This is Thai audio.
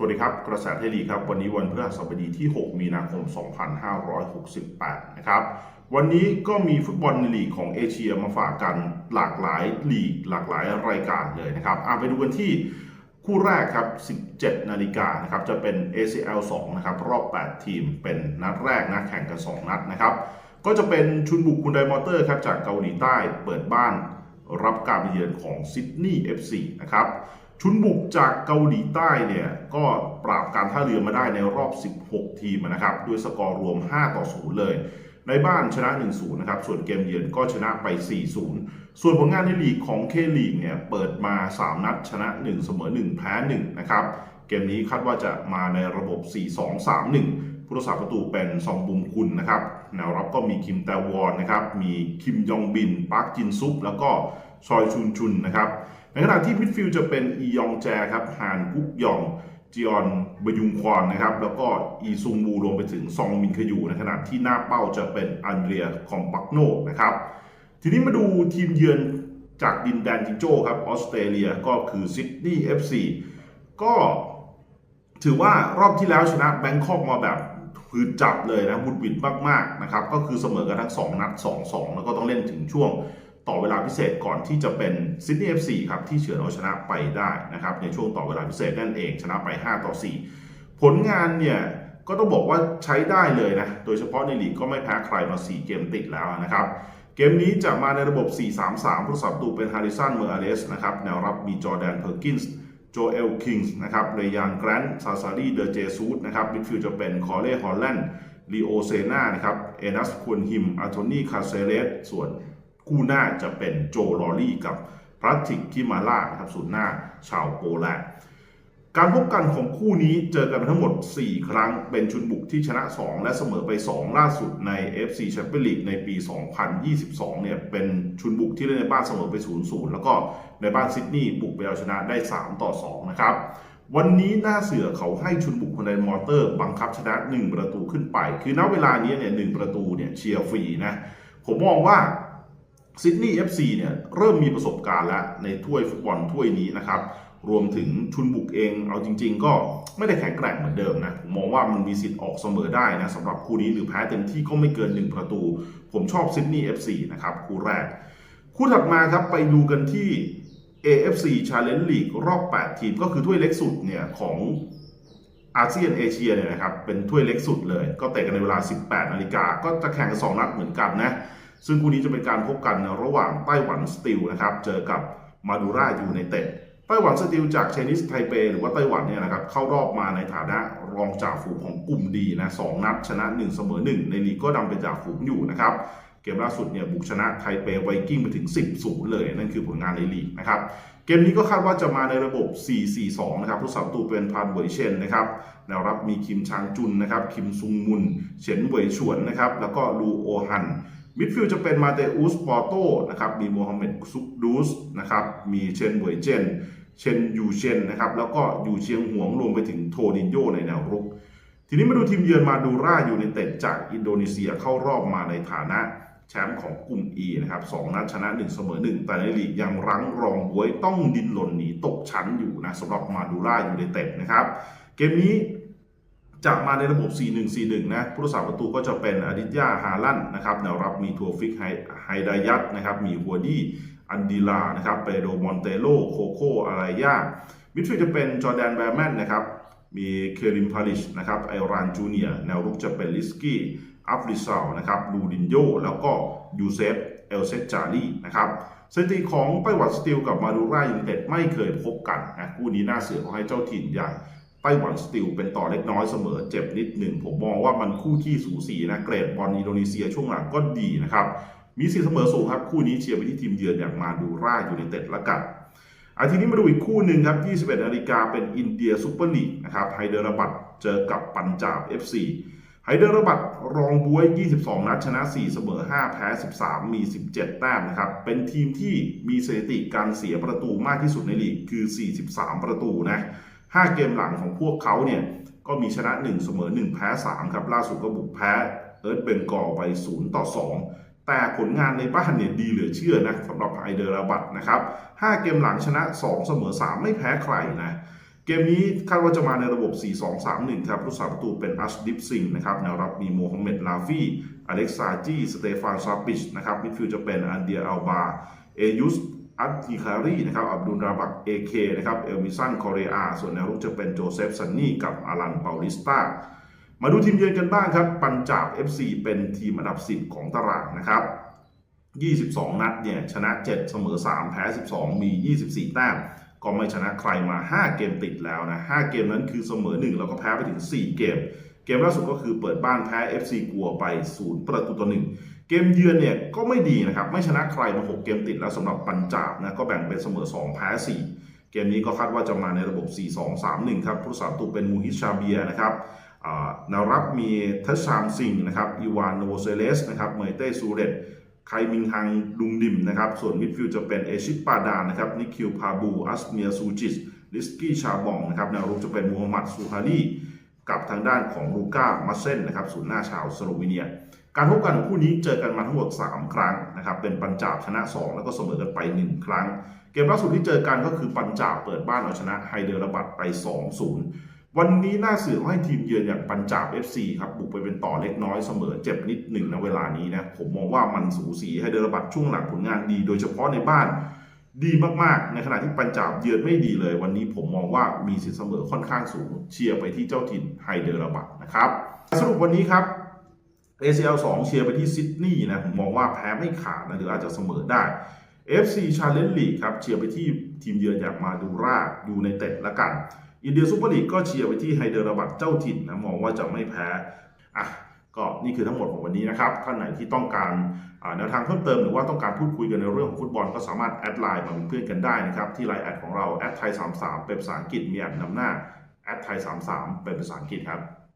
สวัสดีครับ กระแสไทยลีครับ วันนี้วันพฤหัสบดีที่ 6 มีนาคม 2568 นะครับ วันนี้ก็มีฟุตบอลลีกของเอเชียมาฝากกันหลากหลายลีก หลากหลายรายการเลยนะครับอะไปดูกันที่คู่แรกครับ 17 นาฬิกานะครับ จะเป็น ACL 2 นะครับ รอบ 8 ทีม เป็นนัดแรกนะแข่งกัน 2 นัดนะครับ ก็จะเป็นชุนบุกคุณไดมอเตอร์ครับ จากเกาหลีใต้ เปิดบ้าน รับการไปเยือนของซิดนีย์ FC นะครับชุนบุกจากเกาหลีใต้เนี่ยก็ปราบการท่าเรือมาได้ในรอบ 16 ทีมนะครับด้วยสกอร์รวม 5 ต่อ 0 เลย ในบ้านชนะ 1-0 นะครับ ส่วนเกมเยือนก็ชนะไป 4-0 ส่วนผลงานในลีกของเคลีกเนี่ยเปิดมา 3 นัดชนะ 1 เสมอ 1 แพ้ 1 นะครับ เกมนี้คาดว่าจะมาในระบบ 4-2-3-1 ผู้รักษาประตูเป็นซองบุมคุณนะครับแนวรับก็มีคิมแตวอนนะครับ มีคิมยองบินปาร์คจินซุป แล้วก็ชอยชุนชุนนะครับ ในขณะที่มิดฟิลด์จะเป็นอียองแจครับฮานกุกยองจีออนบยุงควอนนะครับ แล้วก็อีซุงมูรวมไปถึงซองมินคยูในขณะที่หน้าเป้าจะเป็นอันเดรียคอมปักโนนะครับ ทีนี้มาดูทีมเยือนจากดินแดนจิงโจ้ครับออสเตรเลียก็คือซิดนีย์เอฟซีก็ถือว่ารอบที่แล้วชนะแบงคอกมาแบบ คือจับเลยนะบุดบิดมากๆนะครับก็คือเสมอกันทั้ง 2 นัด 2-2 แล้วก็ต้องเล่นถึงช่วงต่อเวลาพิเศษก่อนที่จะเป็นซิดนีย์เอฟซีครับที่เฉือนเอาชนะไปได้นะครับในช่วงต่อเวลาพิเศษนั่นเองชนะไป 5 ต่อ 4 ผลงานเนี่ยก็ต้องบอกว่าใช้ได้เลยนะ โดยเฉพาะในลีกก็ไม่แพ้ใครมา 4 เกมติดแล้วนะครับ เกมนี้จะมาในระบบ 4-3-3 ผู้สับตูเป็นฮาริสันเมอร์อเลสนะครับแนวรับมีจอร์แดนเพอร์กินส์ โจเอลคิงส์นะครับเรยานแกรนด์ซาซารีเดเจซูสนะครับมิดฟิลด์จะเป็นคอเล่ฮอลแลนด์ลีโอเซนานะครับเอนัสควนฮิมอาโทนีคาเซเลสส่วนคู่หน้าจะเป็นโจลอรี่กับพรัตติกคิมาล่านะครับศูนย์หน้าชาวโปแลนด์ การพบกันของคู่นี้เจอกันทั้งหมด 4 ครั้ง เป็นชุนบุกที่ชนะ 2 และเสมอไป 2 ล่าสุดใน FC Champions League ในปี 2022 เนี่ย เป็นชุนบุกที่เล่นในบ้านเสมอไป 0-0 แล้วก็ในบ้านซิดนีย์บุกไปเอาชนะได้ 3 ต่อ 2 นะครับ วันนี้หน้าเสือเขาให้ชุนบุกคนใดมอเตอร์ บังคับชนะ 1 ประตูขึ้นไป คือณเวลานี้เนี่ยหประตูเนี่ยเชียร์ฟรีนะ ผมมองว่า ซิดนีย์ FC เนี่ยเริ่มมีประสบการณ์แล้วในถ้วยฟุตบอลถ้วยนี้นะครับรวมถึงชุนบุกเอง เอาจริง ๆ ก็ไม่ได้แข็งแกร่งเหมือนเดิมนะผมมองว่ามันมีสิทธิ์ออกเสมอได้นะสำหรับคู่นี้หรือแพ้เต็มที่ก็ไม่เกิน 1 ประตู ผมชอบซิดนีย์ FC นะครับคู่แรก คู่ถัดมาครับไปดูกันที่ AFC Challenge League รอบ 8 ทีม ก็คือถ้วยเล็กสุดเนี่ยของอาเซียนเอเชียเนี่ยนะครับเป็นถ้วยเล็กสุดเลย ก็เตะกันในเวลา 18 นาฬิกาก็จะแข่งกัน2นัดเหมือนกันนะ ซึ่งคู่นี้จะเป็นการพบกันระหว่างไต้หวันสตีลนะครับเจอกับมาดูรายูไนเต็ดไต้หวันสตีลจากเชนิสไทเปหรือว่าไต้หวันเนี่ยนะครับเข้ารอบมาในฐานะรองจ่าฝูงของกลุ่มดีนะสองนัดชนะ1เสมอ1ในลีกก็ดำเป็นจ่าฝูงอยู่นะครับเกมล่าสุดเนี่ยบุกชนะไทเปไวกิ้งไปถึง 10 0 เลย นั่นคือผลงานในลีกนะครับเกมนี้ก็คาดว่าจะมาในระบบ 4-4-2 นะครับผู้สับตูเป็นพานเวยเชนนะครับแนวรับมีคิมชางจุนนะครับคิมซุงมุน เฉินเหวยฉวนนะครับแล้วก็ลูโอฮัน มิดฟิลด์จะเป็นมาเตอุสปอโตนะครับมีโมฮัมเหม็ดซุกดูสนะครับมีเชนเหวยเจนเชนยูเชนนะครับแล้วก็ยูเชียงหวงรวมไปถึงโทดินโยในแนวรุก ทีนี้มาดูทีมเยือนมาดูราอยูไนเต็ดจากอินโดนีเซียเข้ารอบมาในฐานะแชมป์ของกลุ่ม E นะครับสองนัดชนะ1เสมอ1 แต่ในลีกยังรั้งรองบวยต้องดินหล่นหนีตกชั้นอยู่นะสำหรับมาดูราอยูไนเต็ดนะครับ เกมนี้ จะมาในระบบ 4-1-4-1 นะผู้รักษาประตูก็จะเป็นอดิตยาฮาลันนะครับแนวรับมีทัวฟิกไฮไฮดายัตนะครับ มีหัวดี้อันดีลานะครับเปโดมอนเตโลโคโคอารายามิดฟิลด์จะเป็นจอร์แดนแบร์แมนนะครับ มีเคริมพาลิชนะครับไอรานจูเนียแนวรุกจะเป็นลิสกี้อัฟริซาลนะครับลูดินโยแล้วก็ยูเซฟเอลเซจารีนะครับสถิติของไต้หวันสตีลกับมาดูรายูไนเต็ดไม่เคยพบกันนะคู่นี้น่าเสือเขาให้เจ้าถิ่นอย่าง ต้หวันสตีลเป็นต่อเล็กน้อยเสมอเจ็บนิดหนึ่งผมมองว่ามันคู่ขี้สูสีนะเกรดบอลอินโดนีเซียช่วงหลังก็ดีนะครับ มีสีเสมอสูงครับ คู่นี้เชียร์ไปที่ทีมเยือนอย่างมาดูร่าอยูไนเต็ดละกันอาทีนี้มาดูอีกคู่หนึ่งครับ 21นาฬิกาเป็นอินเดียซูเปอร์ลีกนะครับไฮเดรบัตเจอกับปัญจาบ FC ไฮเดรบัตรองบวย 22 นัดชนะ 4 เสมอ 5 แพ้ 13 มี 17 แต้มนะครับ เป็นทีมที่มีสถิติการเสียประตูมากที่สุดในลีกคือ 43 ประตูนะ 5 เกมหลังของพวกเขาเนี่ยก็มีชนะ 1 เสมอ 1 แพ้ 3 ครับ ล่าสุดก็บุกแพ้เอิร์ธเบนกอไป 0 ต่อ 2 แต่ผลงานในบ้านเนี่ยดีเหลือเชื่อนะสำหรับไฮเดอรบัตนะครับ 5 เกมหลังชนะ 2 เสมอ 3 ไม่แพ้ใครนะเกมนี้คาดว่าจะมาในระบบ 4-2-3-1 ครับผู้สาประตูเป็นอัชดิฟซิงนะครับแนวรับมีโมฮัมเหม็ดลาฟี่อเล็กซาจีสเตฟานซาปิชนะครับมิดฟิลด์จะเป็นอันเดียอัลบาเอยุส อัตติคารีนะครับอับดุลราบักเอเคนะครับเอลมิสันคอเรอาส่วนแนวรุกจะเป็นโจเซฟซันนี่กับอารันเปาลิสตามาดูทีมเยือนกันบ้างครับ ปัญจาบ FC เป็นทีมอันดับ 10 ของตารางนะครับ 22 นัดเนี่ยชนะ 7 เสมอ 3 แพ้ 12 มี 24 แต้ม ก็ไม่ชนะใครมา 5 เกมติดแล้วนะ 5 เกมนั้นคือเสมอ 1 แล้วก็แพ้ไปถึง 4 เกม เกมล่าสุดก็คือเปิดบ้านแพ้ FC กัวไป 0 ประตูต่อ1 เกมเยือนเนี่ยก็ไม่ดีนะครับ ไม่ชนะใครมา 6 เกมติดแล้วสำหรับปัญจาบนะก็แบ่งเป็นเสมอ 2 แพ้ 4 เกมนี้ก็คาดว่าจะมาในระบบ 4-2-3-1 ครับผู้สาประตูเป็นมูฮิชาเบียนะครับอ่าแนวรับมีทัชชามซิงนะครับอีวานโนโวเซเลสนะครับเมเต้ซูเรตไคมิงฮังดุงดิมนะครับส่วนมิดฟิลด์จะเป็นเอชิปปาดานนะครับนิคิวพาบูอัสเมียซูจิสลิสกี้ชาบองนะครับแนวรุกจะเป็นมูฮัมหมัดซูฮารีกับทางด้านของลูก้ามัสเซนนะครับศูนย์หน้าชาวสโลวีเนีย การพบกันของคู่นี้เจอกันมาทั้งหมด 3 ครั้งนะครับ เป็นปัญจาบชนะ 2 แล้วก็เสมอกันไป 1 ครั้ง เกมล่าสุดที่เจอกันก็คือปัญจาบเปิดบ้านเอาชนะไฮเดรบัตไป 2-0 วันนี้น่าเสือกให้ทีมเยือนอย่างปัญจาบ FC ครับบุกไปเป็นต่อเล็กน้อยเสมอเจ็บนิดหนึ่งนะเวลานี้นะผมมองว่ามันสูสีให้เดรบัตช่วงหลังผลงานดี โดยเฉพาะในบ้านดีมากๆ ในขณะที่ปัญจาบเยือนไม่ดีเลย วันนี้ผมมองว่ามีสิทธิ์เสมอค่อนข้างสูงเชียร์ไปที่เจ้าถิ่นไฮเดรบัตนะครับสรุปวันนี้ครับ ACL 2 เชียร์ไปที่ซิดนีย์นะผมมองว่าแพ้ไม่ขาดนะหรืออาจจะเสมอได้ FC Challenge League ครับเชียร์ไปที่ทีมเยือนอย่างมาดูราดูในเต็ดละกัน อินเดียซูเปอร์ลีกก็เชียร์ไปที่ไฮเดรบัตเจ้าถิ่นนะมองว่าจะไม่แพ้อะก็นี่คือทั้งหมดของวันนี้นะครับ ท่านไหนที่ต้องการแนวทางเพิ่มเติมหรือว่าต้องการพูดคุยกันในเรื่องของฟุตบอลก็สามารถแอดไลน์มาเป็นเพื่อนกันได้นะครับที่ไลน์แอดของเราแอดไทย33เป็นภาษาอังกฤษมีแอดนำหน้าแอดไทย33เป็นภาษาอังกฤษครับ